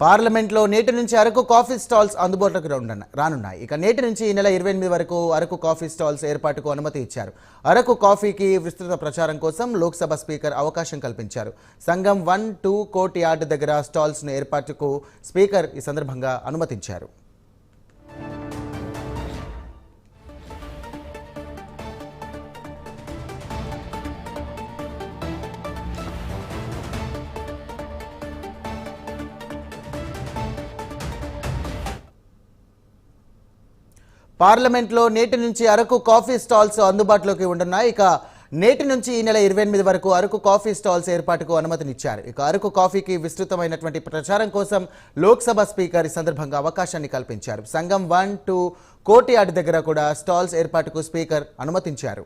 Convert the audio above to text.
పార్లమెంట్లో నేటి నుంచి అరకు కాఫీ స్టాల్స్ అందుబాటులోకి రానున్న- రానున్నాయి. ఇక నేటి నుంచి ఈ నెల ఇరవై ఎనిమిది వరకు అరకు కాఫీ స్టాల్స్ ఏర్పాటుకు అనుమతి ఇచ్చారు. అరకు కాఫీకి విస్తృత ప్రచారం కోసం లోక్సభ స్పీకర్ అవకాశం కల్పించారు. సంఘం వన్ టూ కోర్ట్ యార్డ్ దగ్గర స్టాల్స్ను ఏర్పాటుకు స్పీకర్ ఈ సందర్భంగా అనుమతించారు. పార్లమెంట్లో నేటి నుంచి అరకు కాఫీ స్టాల్స్ అందుబాటులోకి ఉండనున్నాయి ఇక నేటి నుంచి ఈ నెల ఇరవై ఎనిమిది వరకు అరకు కాఫీ స్టాల్స్ ఏర్పాటుకు అనుమతినిచ్చారు. ఇక అరకు కాఫీకి విస్తృతమైనటువంటి ప్రచారం కోసం లోక్సభ స్పీకర్ ఈ సందర్భంగా అవకాశాన్ని కల్పించారు. సంఘం వన్ టూ కోటి యార్డ్ దగ్గర కూడా స్టాల్స్ ఏర్పాటుకు స్పీకర్ అనుమతించారు.